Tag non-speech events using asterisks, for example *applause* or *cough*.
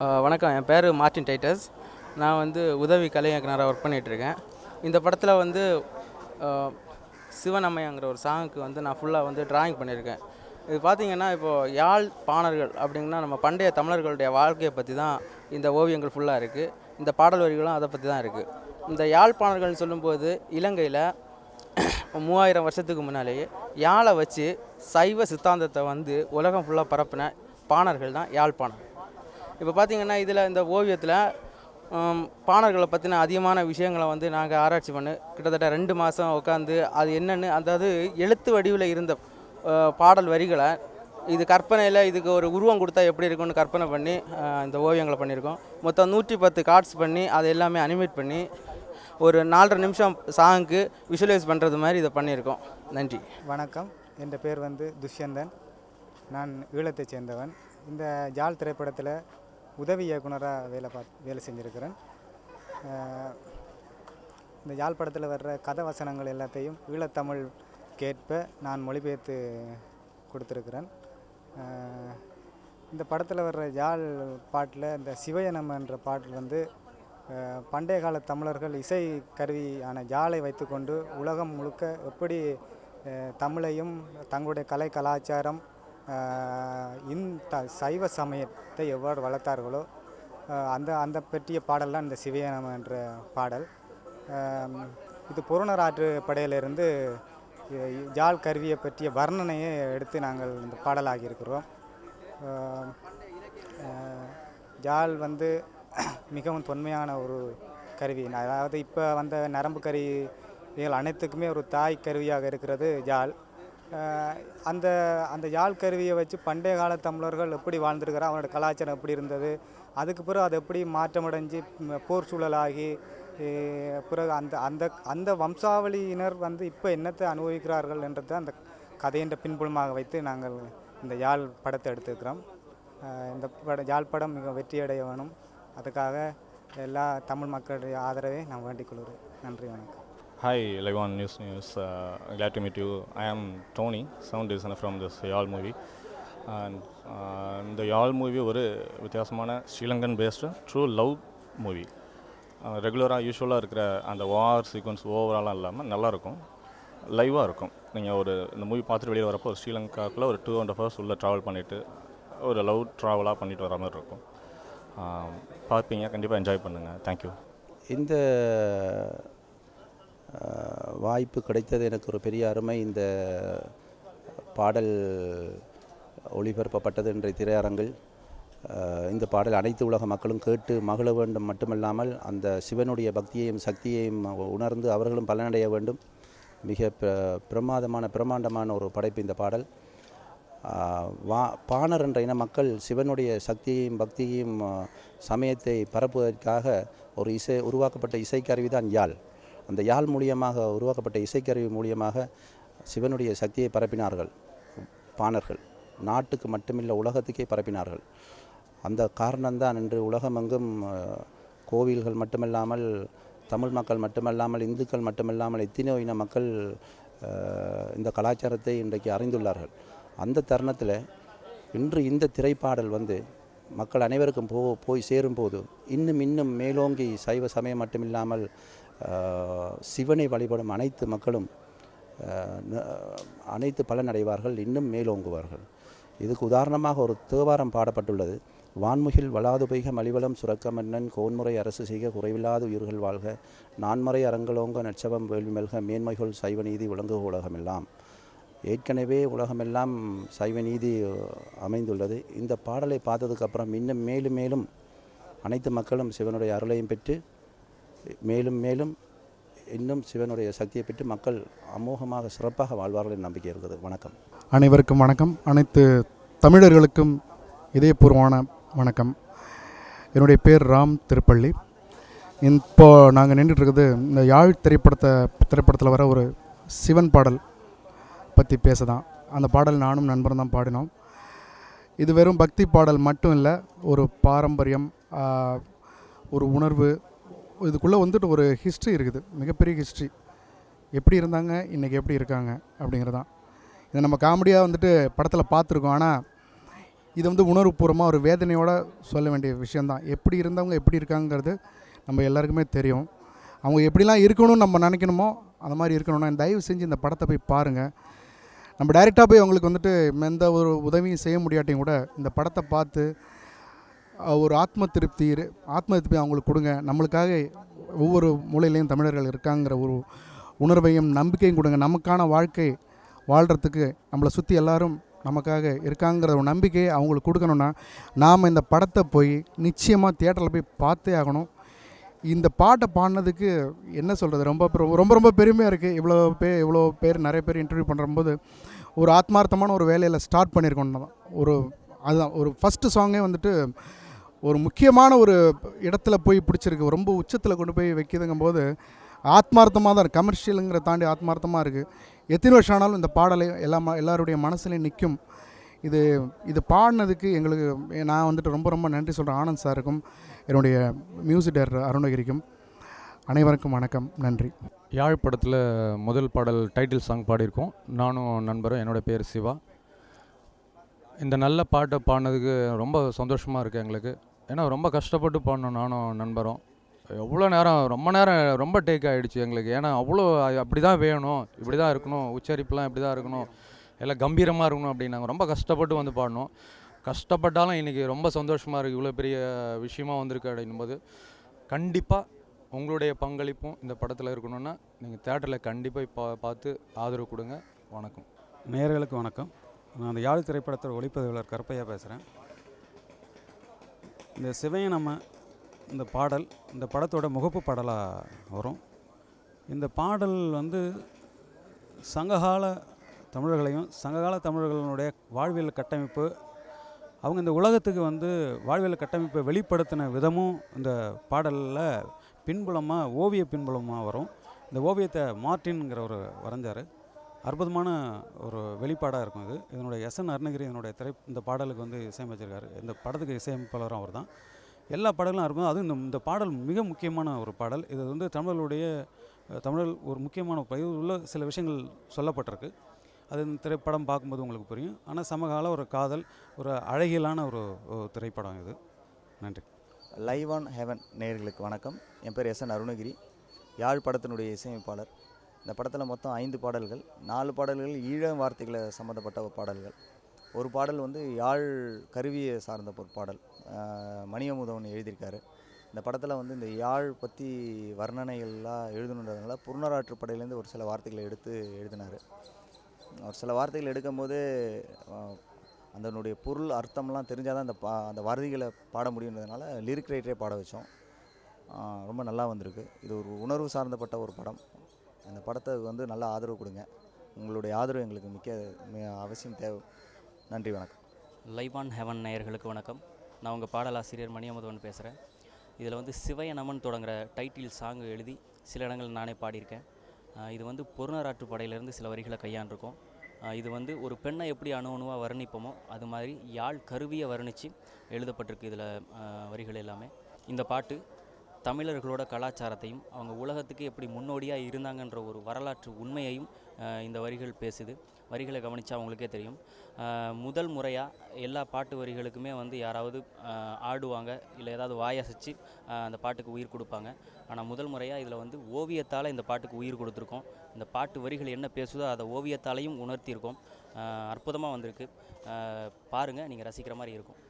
வணக்கம். என் பேர் Martin Titus. நான் வந்து உதவி கலை இயக்குனராக ஒர்க் பண்ணிகிட்ருக்கேன் இந்த படத்தில் வந்து சிவனம்மையாங்கிற ஒரு சாங்குக்கு வந்து நான் ஃபுல்லாக வந்து டிராயிங் பண்ணியிருக்கேன் இது பார்த்திங்கன்னா இப்போது யாழ் பாணர்கள் அப்படிங்கன்னா நம்ம பண்டைய தமிழர்களுடைய வாழ்க்கையை பற்றி தான் இந்த ஓவியங்கள் ஃபுல்லாக இருக்குது இந்த பாடல் வரிகளும் அதை பற்றி தான் இருக்குது இந்த யாழ்ப்பாணர்கள்னு சொல்லும்போது இலங்கையில் மூவாயிரம் வருஷத்துக்கு முன்னாலேயே யாழை வச்சு சைவ சித்தாந்தத்தை வந்து உலகம் ஃபுல்லாக பரப்பின பாணர்கள் தான் யாழ்ப்பாணர் இப்போ பார்த்தீங்கன்னா இதில் இந்த ஓவியத்தில் பாணர்களை பற்றின அதிகமான விஷயங்களை வந்து நாங்கள் ஆராய்ச்சி பண்ணு கிட்டத்தட்ட ரெண்டு மாதம் உட்காந்து அது என்னென்னு அதாவது எழுத்து வடிவில் இருந்த பாடல் வரிகளை இது கற்பனையில் இதுக்கு ஒரு உருவம் கொடுத்தா எப்படி இருக்கும்னு கற்பனை பண்ணி இந்த ஓவியங்களை பண்ணியிருக்கோம். மொத்தம் நூற்றி பத்து கார்ட்ஸ் பண்ணி அதை எல்லாமே அனிமேட் பண்ணி ஒரு நாலரை நிமிஷம் சாங்குக்கு விஷுவலைஸ் பண்ணுறது மாதிரி இதை பண்ணியிருக்கோம். நன்றி. வணக்கம். என் பேர் வந்து துஷ்யந்தன். நான் ஈழத்தைச் சேர்ந்தவன். இந்த ஜால் திரைப்படத்தில் உதவி இயக்குனராக வேலை பார்த்து வேலை செஞ்சுருக்கிறேன். இந்த யாழ் படத்தில் வர்ற கதை வசனங்கள் எல்லாத்தையும் ஈழத்தமிழ் கேட்ப நான் மொழிபெயர்த்து கொடுத்துருக்கிறேன். இந்த படத்தில் வர்ற யாழ் பாட்டில் இந்த சிவயனம் என்ற பாட்டில் வந்து பண்டைய கால தமிழர்கள் இசை கருவியான ஜாலை வைத்துக்கொண்டு உலகம் முழுக்க எப்படி தமிழையும் தங்களுடைய கலை கலாச்சாரம் இந்த சைவ சமயத்தை எவ்வாறு வளர்த்தார்களோ அந்த அந்த பற்றிய பாடல் தான் இந்த சிவயானம் என்ற பாடல். இது புறநர் ஆற்று படையிலிருந்து ஜால் கருவியை பற்றிய வர்ணனையை எடுத்து நாங்கள் இந்த பாடலாகியிருக்கிறோம். ஜால் வந்து *clears throat* மிகவும் தொன்மையான ஒரு கருவி. அதாவது இப்போ வந்த நரம்பு கருவிகள் அனைத்துக்குமே ஒரு தாய் கருவியாக இருக்கிறது ஜால் அந்த அந்த யாழ் கருவியை வச்சு பண்டைய கால தமிழர்கள் எப்படி வாழ்ந்திருக்கிறா அவனோட கலாச்சாரம் எப்படி இருந்தது அதுக்கு பிறகு அது எப்படி மாற்றமடைஞ்சு போர் சூழலாகி பிறகு அந்த அந்த அந்த வம்சாவளியினர் வந்து இப்போ என்னத்தை அனுபவிக்கிறார்கள் என்றது அந்த கதையின்ற பின்புலமாக வைத்து நாங்கள் இந்த யாழ் படத்தை எடுத்திருக்கிறோம். இந்த பட யாழ் படம் மிக வெற்றியடைய வேணும் அதுக்காக எல்லா தமிழ் மக்களுடைய ஆதரவை நான் வேண்டிக் கொள்கிறேன். நன்றி வணக்கம். Hi, Levan News News. Uh, glad to meet you. I am Tony, sound designer from this movie movie. And uh, இந்த யாழ் மூவி ஒரு வித்தியாசமான Sri Lankan based true love movie ரெகுலராக யூஸ்வலாக இருக்கிற அந்த வார் சீக்வன்ஸ் ஓவராலாம் இல்லாமல் நல்லாயிருக்கும் லைவாக இருக்கும். நீங்கள் ஒரு இந்த மூவி பார்த்துட்டு வெளியே வரப்போ ஒரு ஸ்ரீலங்காக்குள்ளே ஒரு டூ அண்ட் ஹவர்ஸ் உள்ளே ட்ராவல் பண்ணிவிட்டு ஒரு லவ் ட்ராவலாக பண்ணிட்டு வர மாதிரி இருக்கும். Um, பார்ப்பீங்க. கண்டிப்பாக என்ஜாய் பண்ணுங்கள் தேங்க்யூ இந்த வாய்ப்பு கிடைத்தது. எனக்கு ஒரு பெரிய அருமை இந்த பாடல் ஒளிபரப்பப்பட்டது இன்றைய திரையரங்கில். இந்த பாடல் அனைத்து உலக மக்களும் கேட்டு மகிழ வேண்டும் மட்டுமல்லாமல் அந்த சிவனுடைய பக்தியையும் சக்தியையும் உணர்ந்து அவர்களும் பலனடைய வேண்டும். மிக பிர பிரமாதமான பிரமாண்டமான ஒரு படைப்பு இந்த பாடல். வா பாணர் என்ற இன மக்கள் சிவனுடைய சக்தியையும் பக்தியையும் சமயத்தை பரப்புவதற்காக ஒரு இசை உருவாக்கப்பட்ட இசைக்கருவி தான் யாழ். அந்த யாழ் மூலியமாக உருவாக்கப்பட்ட இசைக்கருவி மூலியமாக சிவனுடைய சக்தியை பரப்பினார்கள் பாணர்கள். நாட்டுக்கு மட்டுமில்லை உலகத்துக்கே பரப்பினார்கள். அந்த காரணம்தான் இன்று உலகமெங்கும் கோவில்கள் மட்டுமல்லாமல் தமிழ் மக்கள் மட்டுமல்லாமல் இந்துக்கள் மட்டுமல்லாமல் எத்தனையோ இன மக்கள் இந்த கலாச்சாரத்தை இன்றைக்கு அறிந்துள்ளார்கள். அந்த தருணத்தில் இன்று இந்த திரைப்பாடல் வந்து மக்கள் அனைவருக்கும் போ போய் சேரும்போது இன்னும் இன்னும் மேலோங்கி சைவ சமயம் மட்டுமில்லாமல் சிவனை வழிபடும் அனைத்து மக்களும் அனைத்து பலனடைவார்கள் இன்னும் மேலோங்குவார்கள். இதுக்கு உதாரணமாக ஒரு தேவாரம் பாடப்பட்டுள்ளது. வான்முகில் வளாது பெய்க மலிவளம் சுரக்க மன்னன் கோன்முறை அரசு செய்க குறைவில்லாத உயிர்கள் வாழ்க நான்மறை அரங்கலோங்க நட்சவம் வேள்வி மெல்க மேன்மைகள் சைவ நீதி விளங்குக உலகமெல்லாம். ஏற்கனவே உலகமெல்லாம் சைவ நீதி அமைந்துள்ளது. இந்த பாடலை பார்த்ததுக்கப்புறம் இன்னும் மேலும் மேலும் அனைத்து மக்களும் சிவனுடைய அருளையும் பெற்று மேலும் மேலும் இன்னும் சிவனுடைய சக்தியை பெற்று மக்கள் அமோகமாக சிறப்பாக வாழ்வார்கள் என் நம்பிக்கை இருக்குது வணக்கம். அனைவருக்கும் வணக்கம். அனைத்து தமிழர்களுக்கும் இதயபூர்வமான வணக்கம். என்னுடைய பேர் ராம் திருப்பள்ளி. இப்போ நாங்கள் நின்றுட்டு இருக்குது இந்த யாழ் திரைப்படத்தை திரைப்படத்தில் வர ஒரு சிவன் பாடல் பற்றி பேச தான் அந்த பாடல் நானும் நண்பரும் தான் பாடினோம். இது வெறும் பக்தி பாடல் மட்டும் இல்லை ஒரு பாரம்பரியம் ஒரு உணர்வு இதுக்குள்ளே வந்துட்டு ஒரு ஹிஸ்ட்ரி இருக்குது. மிகப்பெரிய ஹிஸ்ட்ரி எப்படி இருந்தாங்க? இன்றைக்கி எப்படி இருக்காங்க? அப்படிங்கிறது. தான் இதை நம்ம காமெடியாக வந்துட்டு படத்தில் பார்த்துருக்கோம். ஆனால் இது வந்து உணர்வுபூர்வமாக ஒரு வேதனையோடு சொல்ல வேண்டிய விஷயந்தான் எப்படி இருந்தவங்க எப்படி இருக்காங்கிறது நம்ம எல்லாருக்குமே தெரியும். அவங்க எப்படிலாம் இருக்கணும்னு நம்ம நினைக்கணுமோ அந்த மாதிரி இருக்கணும்னா தயவு செஞ்சு இந்த படத்தை போய் பாருங்கள் நம்ம டைரெக்டாக போய் அவங்களுக்கு வந்துட்டு எந்த ஒரு உதவியும் செய்ய முடியாட்டியும் கூட இந்த படத்தை பார்த்து ஒரு ஆத்ம திருப்தி இரு- ஆத்ம திருப்தி அவங்களுக்கு கொடுங்க. நம்மளுக்காக ஒவ்வொரு மூலையிலையும் தமிழர்கள் இருக்காங்கிற ஒரு உணர்வையும் நம்பிக்கையும் கொடுங்க. நமக்கான வாழ்க்கை வாழ்கிறதுக்கு நம்மளை சுற்றி எல்லாரும் நமக்காக இருக்காங்கிற ஒரு நம்பிக்கையை அவங்களுக்கு கொடுக்கணுன்னா நாம் இந்த படத்தை போய் நிச்சயமாக தியேட்டரில் போய் பார்த்தே ஆகணும். இந்த பாட்டை பாடினதுக்கு என்ன சொல்கிறது ரொம்ப ரொம்ப ரொம்ப பெருமையாக இருக்குது இவ்வளோ பேர் இவ்வளோ பேர் நிறைய பேர் இன்டர்வியூ பண்ணும்போது ஒரு ஆத்மார்த்தமான ஒரு வேலையில் ஸ்டார்ட் பண்ணியிருக்கோம் தான். ஒரு அதுதான். ஒரு ஃபஸ்ட்டு சாங்கே வந்துட்டு ஒரு முக்கியமான ஒரு இடத்துல போய் பிடிச்சிருக்கு. ரொம்ப உச்சத்தில் கொண்டு போய் வைக்கிதுங்கும் போது ஆத்மார்த்தமாக தான் இருக்குது கமர்ஷியலுங்கிற தாண்டி ஆத்மார்த்தமாக இருக்குது எத்தனை வருஷம் ஆனாலும் இந்த பாடலை எல்லா ம- எல்லாருடைய மனசுலையும் நிற்கும் இது இது பாடினதுக்கு எங்களுக்கு நான் வந்துட்டு ரொம்ப ரொம்ப நன்றி சொல்கிறேன் ஆனந்த் சாருக்கும் என்னுடைய மியூசிக் டைரக்டர் அருணகிரிக்கும். அனைவருக்கும் வணக்கம். நன்றி. யாழ் படத்தில் முதல் பாடல் டைட்டில் சாங் பாடியிருக்கோம். நானும் நண்பரும் என்னோட பேர் சிவா. இந்த நல்ல பாட்டை பாடினதுக்கு ரொம்ப சந்தோஷமாக இருக்குது எங்களுக்கு. ஏன்னா ரொம்ப கஷ்டப்பட்டு பாடினோம் நானும் நண்பரும். எவ்வளோ நேரம் ரொம்ப நேரம் ரொம்ப டேக் ஆகிடுச்சு எங்களுக்கு. ஏன்னா அவ்வளோ அப்படி தான் வேணும் இப்படி தான் இருக்கணும் உச்சரிப்புலாம் இப்படி தான் இருக்கணும் எல்லாம் கம்பீரமாக இருக்கணும் அப்படின்னாங்க நாங்கள் ரொம்ப கஷ்டப்பட்டு வந்து பாடினோம். கஷ்டப்பட்டாலும் இன்றைக்கி ரொம்ப சந்தோஷமாக இருக்குது இவ்வளோ பெரிய விஷயமா வந்திருக்கு அப்படின்போது கண்டிப்பாக உங்களுடைய பங்களிப்பும் இந்த படத்தில் இருக்கணும்னா நீங்கள் தேட்டரில் கண்டிப்பாக பா பார்த்து ஆதரவு கொடுங்க. வணக்கம். நேர்களுக்கு வணக்கம். நான் அந்த யாழ் திரைப்படத்தோட ஒளிப்பதிவாளர் கருப்பையா பேசுகிறேன் இந்த சிவையை நம்ம இந்த பாடல் இந்த படத்தோட முகப்பு பாடலாக வரும். இந்த பாடல் வந்து சங்ககால தமிழர்களையும் சங்ககால தமிழர்களுடைய வாழ்வியல் கட்டமைப்பு அவங்க இந்த உலகத்துக்கு வந்து வாழ்வியல் கட்டமைப்பை வெளிப்படுத்தின விதமும் இந்த பாடலில் பின்புலமாக ஓவிய பின்புலமாக வரும். இந்த ஓவியத்தை மார்ட்டின்ங்கிற ஒரு வரைஞ்சார். அற்புதமான ஒரு வெளிப்பாடாக இருக்கும் இது. இதனுடைய எஸ்என் அருணகிரி இதனுடைய திரை இந்த பாடலுக்கு வந்து இசையமைச்சிருக்காரு. இந்த படத்துக்கு இசையமைப்பாளரும் அவர் தான் எல்லா பாடலும் அற்புதம். அதுவும் இந்த இந்த பாடல் மிக முக்கியமான ஒரு பாடல். இது வந்து தமிழருடைய தமிழர் ஒரு முக்கியமான ஒரு உள்ள சில விஷயங்கள் சொல்லப்பட்டிருக்கு. அது இந்த திரைப்படம் பார்க்கும்போது உங்களுக்கு புரியும். ஆனால் சமகால ஒரு காதல் ஒரு அழகியலான ஒரு திரைப்படம் இது. நன்றி. லைவ் ஆன் ஹெவன் நேர்களுக்கு வணக்கம். என் பேர் எஸ் என் அருணகிரி. யாழ் படத்தினுடைய இசையமைப்பாளர். இந்த படத்தில் மொத்தம் ஐந்து பாடல்கள். நாலு பாடல்கள் ஈழ வார்த்தைகளை சம்மந்தப்பட்ட ஒரு பாடல்கள். ஒரு பாடல் வந்து யாழ் கருவியை சார்ந்த ஒரு பாடல். மணியமுதவன் எழுதியிருக்காரு. இந்த படத்தில் வந்து இந்த யாழ் பற்றி வர்ணனைகள்லாம் எழுதணுன்றதுனால புறநராற்று படையிலேருந்து ஒரு சில வார்த்தைகளை எடுத்து எழுதினார். ஒரு சில வார்த்தைகள் எடுக்கும்போது அதனுடைய பொருள் அர்த்தம்லாம் தெரிஞ்சால் தான் அந்த பா அந்த வார்த்தைகளை பாட முடியுன்றதுனால லிரிக் ரைட்டரே பாட வச்சோம். ரொம்ப நல்லா வந்திருக்கு. இது ஒரு உணர்வு சார்ந்தப்பட்ட ஒரு படம். அந்த படத்தை வந்து நல்லா ஆதரவு கொடுங்க. உங்களுடைய ஆதரவு எங்களுக்கு மிக்க அவசியம் தேவை. நன்றி வணக்கம். லைவ் ஆன் ஹெவன் நேயர்களுக்கு வணக்கம். நான் உங்கள் பாடலாசிரியர் மணியமுதவன் பேசுகிறேன் இதில் வந்து சிவய நமன் தொடங்குற டைட்டில் சாங்கு எழுதி சில இடங்கள் நானே பாடியிருக்கேன். இது வந்து பொருணராற்று படையிலேருந்து சில வரிகளை கையாண்டிருக்கோம். இது வந்து ஒரு பெண்ணை எப்படி அணு அணுவாக வர்ணிப்போமோ அது மாதிரி யாழ் கருவியை வர்ணித்து எழுதப்பட்டிருக்கு இதில் வரிகள் எல்லாமே. இந்த பாட்டு தமிழர்களோட கலாச்சாரத்தையும் அவங்க உலகத்துக்கு எப்படி முன்னோடியாக இருந்தாங்கன்ற ஒரு வரலாற்று உண்மையையும் இந்த வரிகள் பேசுது. வரிகளை கவனித்தா அவங்களுக்கே தெரியும். முதல் முறையாக எல்லா பாட்டு வரிகளுக்குமே வந்து யாராவது ஆடுவாங்க இல்லை ஏதாவது வாயசிச்சு அந்த பாட்டுக்கு உயிர் கொடுப்பாங்க. ஆனால் முதல் முறையாக இதில் வந்து ஓவியத்தால் இந்த பாட்டுக்கு உயிர் கொடுத்துருக்கோம். இந்த பாட்டு வரிகள் என்ன பேசுதோ அதை ஓவியத்தாலையும் உணர்த்தியிருக்கோம். அற்புதமாக வந்திருக்கு. பாருங்கள் நீங்கள் ரசிக்கிற மாதிரி இருக்கும்.